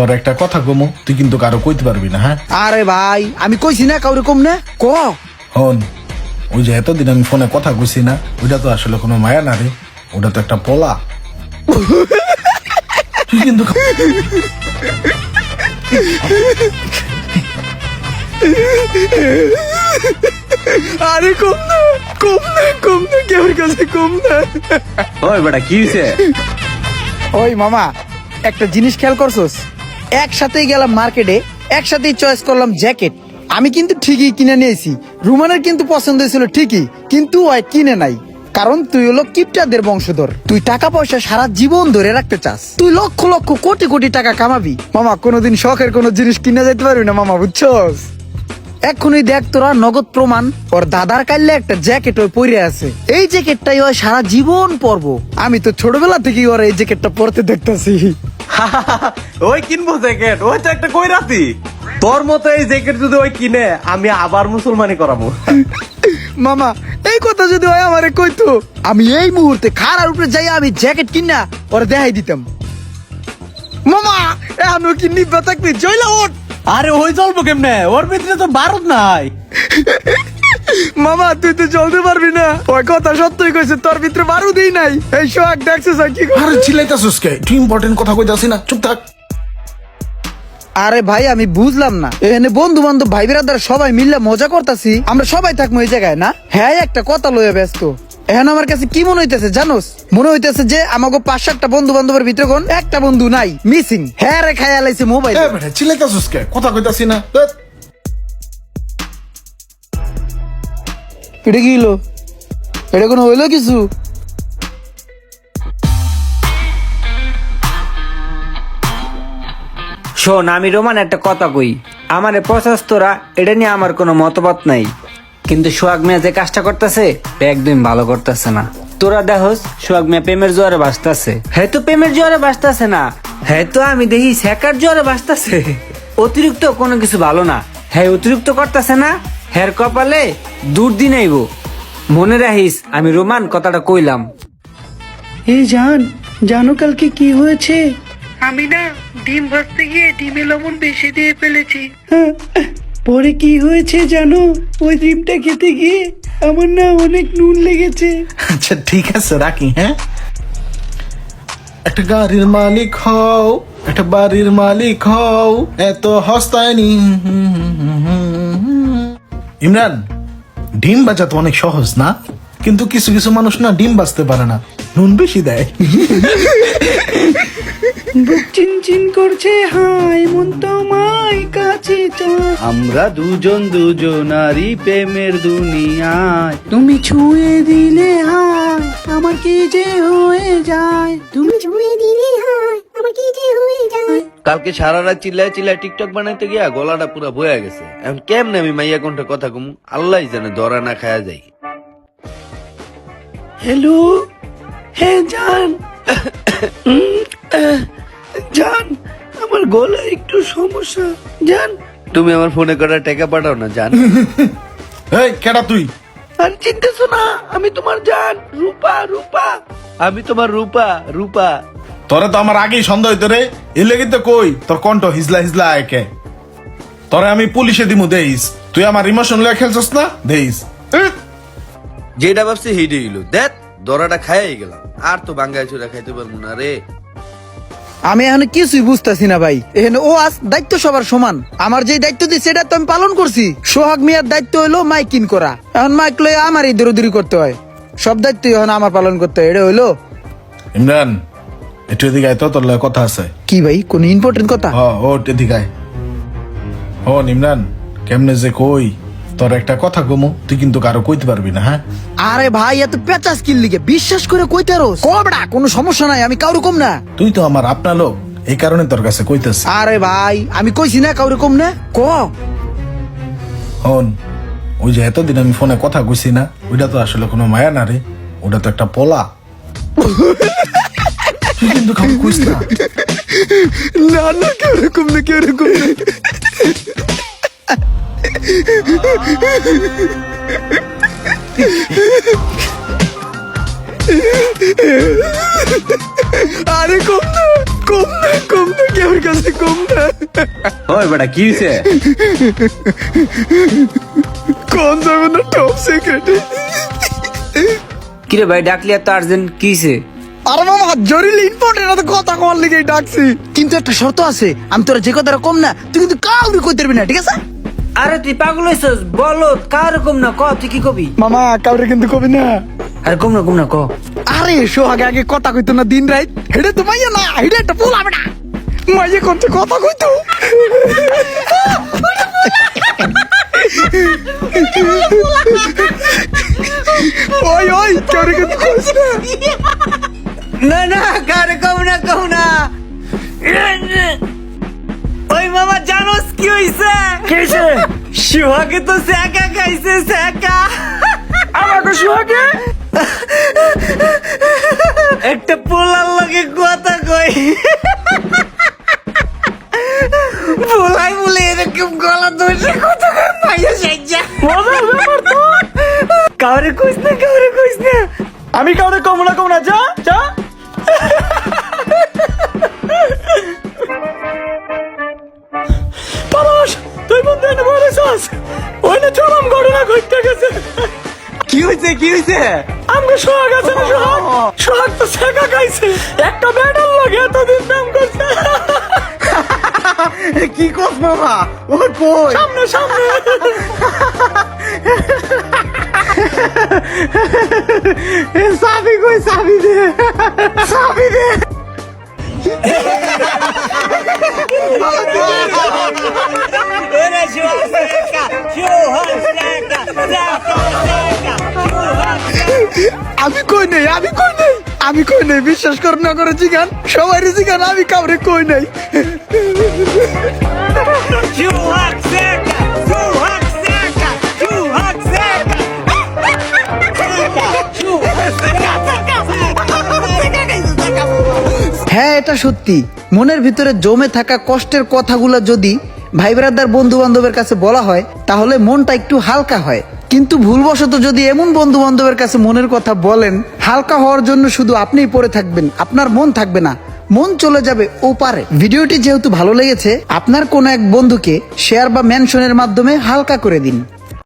তোর একটা কথা কমো তুই কিন্তু কারও কইতে পারবি না হ্যাঁ? আরে ভাই আমি কইছি না কাউরে কম না ক হন ওই যে এতদিন আমি ফোনে কথা কইছি না ওইটা তো আসলে কোনো মায়া না রে ওটা তো একটা পোলা। তুই কিন্তু আরে কম না কম না কম না কেউ কাছে কম না। ওই বেটা কি হয়েছে ওই মামা একটা জিনিস খেয়াল করছস? একসাথেই গেলাম মার্কেটে, একসাথেই চয়েস করলাম জ্যাকেট আমি কিন্তু ঠিকই কিনে নিয়েছি। রুমানের কিন্তু পছন্দ হয়েছিল ঠিকই, কিন্তু ওই কিনে নাই। কারণ তুই হলো কিপটাদের বংশধর। তুই টাকা পয়সা সারা জীবন ধরে রাখতে চাস। তুই লক্ষ লক্ষ কোটি কোটি টাকা কামাবি। মামা, কোনোদিন শখের কোনো জিনিস কিনে যেতে পারবি না মামা, বুঝছস? এখনই দেখ তোরা নগদ প্রমাণ। ওর দাদার কাইলে একটা জ্যাকেট ওই পরে আছে। এই জ্যাকেটটাই ওই সারা জীবন পরবো। আমি তো ছোটবেলা থেকেই ওর এই জ্যাকেটটা পরতে দেখতাছি। ওই কিনবো জ্যাকেট ওই তো একটা কই কইরাতি তোর মতো এই জ্যাকেট যদি ওই কিনে আমি আবার মুসলমানি করাবো। মামা এই কথা যদি হয় আমারে কইতো আমি এই মুহূর্তে খারার উপরে যাই আমি জ্যাকেট কিনা ওরা দেখাই দিতাম। মামা এ আমি কি নিব্বা থাকবি? জয়লা ওঠ। আরে ওই চলবো কেমনে? ওর ভিতরে তো বারুদ নাই। মামা তুই তো চলতে পারবি না। ওই কথা সত্যই কইছে তোর ভিতরে বারুদেই নাই। এই সোহাগ দেখছিস আর কি আরে চিলাইতাছিস কে? তুই ইম্পর্টেন্ট কথা কইতাছি না চুপ থাক। আরে ভাই আমি বুঝলাম না। এখানে বন্ধু বান্ধব ভাই বিরাদার সবাই মিললে মজা করতাছি। আমরা সবাই থাকব এই জায়গায় না? হ্যাঁ একটা কথা লয়ে ব্যস্ত। এখন আমার কাছে কি মনে হইতেছে জানোস? মনে হইতেছে যে আমাকে পাঁচ সাতটা বন্ধু বান্ধবের ভিতরে কোন একটা বন্ধু নাই মিসিং হ্যাঁ রে খায়া লাইছে মোবাইল। এ বেটা চিলাইতাছিস কে? কথা কইতাছি না এটা কি হলো? এটা কোনো হইল কিছু? শোন, আমি রোমান একটা কথা কই। আমার প্রশস্তরা এটা নিয়ে আমার কোনো মতবাদ নাই। কিন্তু সোহাগ মিয়া যে কাজটা করতেছে একদম ভালো করতেছে না। তোরা দেখোস, সোহাগ মিয়া প্রেমের জোয়ারে বাঁচতেছে হ্যাঁ তো প্রেমের জোয়ারে বাঁচতেছে না। হ্যাঁ তো আমি দেখি শেখার জোয়ারে বাঁচতেছে অতিরিক্ত কোনো কিছু ভালো না। হ্যাঁ অতিরিক্ত করতেছে না হ্যার কপালে দুর্দিন আইব। মনে রাখিস আমি রোমান কথাটা কইলাম। এ জান জানো কালকে কি হয়েছে? আমি না ডিম ভাজতে গিয়ে ডিমে লবণ বেশি দিয়ে ফেলেছি। হ্যাঁ, পরে কি হয়েছে জানো? ওই ডিমটা খেতে গিয়ে আমার না অনেক নুন লেগেছে। আচ্ছা ঠিক আছে রাখি হ্যাঁ? একটা গাড়ির মালিক হও একটা বাড়ির মালিক হও এত হস্তায়নি। ইমরান ডিম বাজা তো অনেক সহজ না? কিন্তু কিছু কিছু মানুষ না ডিম বাজতে পারে না। নুন বেশি দেয়। বুক চিনচিন করছে হাই মন তোমায় কাছে চায়। আমরা দুজন দুজনারই প্রেমের দুনিয়ায়। তুমি ছুঁয়ে দিলে হাই আমার কি যে হয়ে যায়? তুমি ছুঁয়ে দিলে হয় আমার কি যে হয়ে যায় কালকে সারা রাত চিল্লায় চিল্লায় টিকটক বানাইতে গিয়া গলাটা পুরা বয়া গেছে। এখন কেমনে আমি মাইয়া কোনটা কথা কমু? আল্লাহ জানে ধরা না খায়া যাই হ্যালো? হ্যাঁ জান! জান আমার গলা একটু সমস্যা। জান! তুমি আমার ফোনে করা টাকা পাঠাও না জান। এই কেডা তুই? আর চিনতেছো না আমি তোমার জান রূপা রূপা। আমি তোমার রূপা রূপা। তোরে তো আমার আগেই সন্দেহ হইতো রে। এ লেগে তো কই তোর কণ্ঠ হিজলা হিজলা একে। তোরে আমি পুলিশে দিমু দেইস। তুই আমার ইমোশন লয়ে খেলছস না দেইস! যেটা ভাবছি হেডে গেল দেখ দরাটা খাইয়াই গেলাম। আর তো বাঙ্গাই চুরা খাইতে পারব না রে। আমি এখন কিছুই বুঝতেছি না ভাই। এখানে ও আজ দায়িত্ব সবার সমান। আমার যে দায়িত্ব দিচ্ছে সেটা তো আমি পালন করছি। সোহাগ মিয়ার দায়িত্ব হলো মাইকিন করা। এখন মাইক লয়ে আমারই দূরদূরি করতে হয়। সব দায়িত্ব এখন আমার পালন করতে হয়। এটা হইল ইমরান একটু এদিকে আয় তো তোর লগে কথা আছে। কি ভাই কোন ইম্পর্টেন্ট কথা? হ ও এদিকে আয়। ও ইমরান কেমনে যে কই? তোর একটা কথা কমু তুই কিন্তু কারও কইতে পারবি না হ্যাঁ? আরে ভাই এত পেঁচা স্কিল লিগে বিশ্বাস করে কইতে রোস। কবড়া কোনো সমস্যা নাই আমি কাউরে কম না। তুই তো আমার আপনা লোক এই কারণে তোর কাছে কইতেছি। আরে ভাই আমি কইছি না কাউরে কম না ক? হন ওই যে এতদিন আমি ফোনে কথা কইছি না ওইটা তো আসলে কোনো মায়া না রে ওটা তো একটা পোলা। তুই কিন্তু কাউকে কইস না না না কাউরে কম না কম না আরে কম না কম না কম না কেউর কাছে কম না ওই বেটা কি হয়েছে কোন যাবে না টপ সিক্রেট কিরে ভাই ডাকলি এত আর্জেন্ট কিছে আরে মামা জরুরি ইম্পর্টেন্ট তো কথা কল লিগে ডাকছি। কিন্তু একটা শর্ত আছে আমি তোরা যে কথাটা কম না তুই কিন্তু কাউকে কইতে পারবি না ঠিক আছে? আরে তুই পাগল হইছস বলো কার কম না ক তুই কি কবি? মামা কাউরে কিন্তু কবি না। আরে কম না কম না ক। আরে সোহাগে আগে কথা কইতো না দিন রাত হেডে তো মাইয়া না হেডে একটা ফুল হবে না। মাইয়া করতে কথা কইতো। ওই ওই কাউরে কিন্তু কইস না। না না কার কম না কম না। ওই মামা জানোস কি হইছে? কিছে শিবাকে তো সেকা খাইছে সেকা আমাকে শিবাকে একটা পোলার লগে কথা কই পোলাই বলে এরকম গলা ধরে কথা কই মাইয়া সাইজা মজার ব্যাপার তো। কাউরে কইস না কাউরে কইস না। আমি কাউরে কম না কম না যা যা। পরশ তুই বন্ধু এনে বলেছস ওই না চরম ঘটনা ঘটতে গেছে। কি হয়েছে কি হয়েছে আমাকে সোহাগ আছে না সোহাগ? সোহাগ তো শেখা খাইছে। একটা ব্যাটার লাগে এতদিন নাম করছে। কি কস মামা? ওই কই? সামনে সামনে কই সাবি দে সাবি দে আমি কই নাই, আমি কই নাই? আমি কই নাই, বিশ্বাস কর না করে জিগান। সবাই জিগান, আমি কাউরে কই নাই। হ্যাঁ এটা সত্যি। মনের ভিতরে জমে থাকা কষ্টের কথাগুলো যদি ভাই ব্রাদার বন্ধু বান্ধবের কাছে বলা হয়, তাহলে মনটা একটু হালকা হয়। কিন্তু ভুলবশত যদি এমন বন্ধু বান্ধবের কাছে মনের কথা বলেন, হালকা হওয়ার জন্য শুধু আপনিই পড়ে থাকবেন, আপনার মন থাকবে না। মন চলে যাবে ওপারে। ভিডিওটি যেহেতু ভালো লেগেছে, আপনার কোনো এক বন্ধুকে শেয়ার বা মেনশনের মাধ্যমে হালকা করে দিন।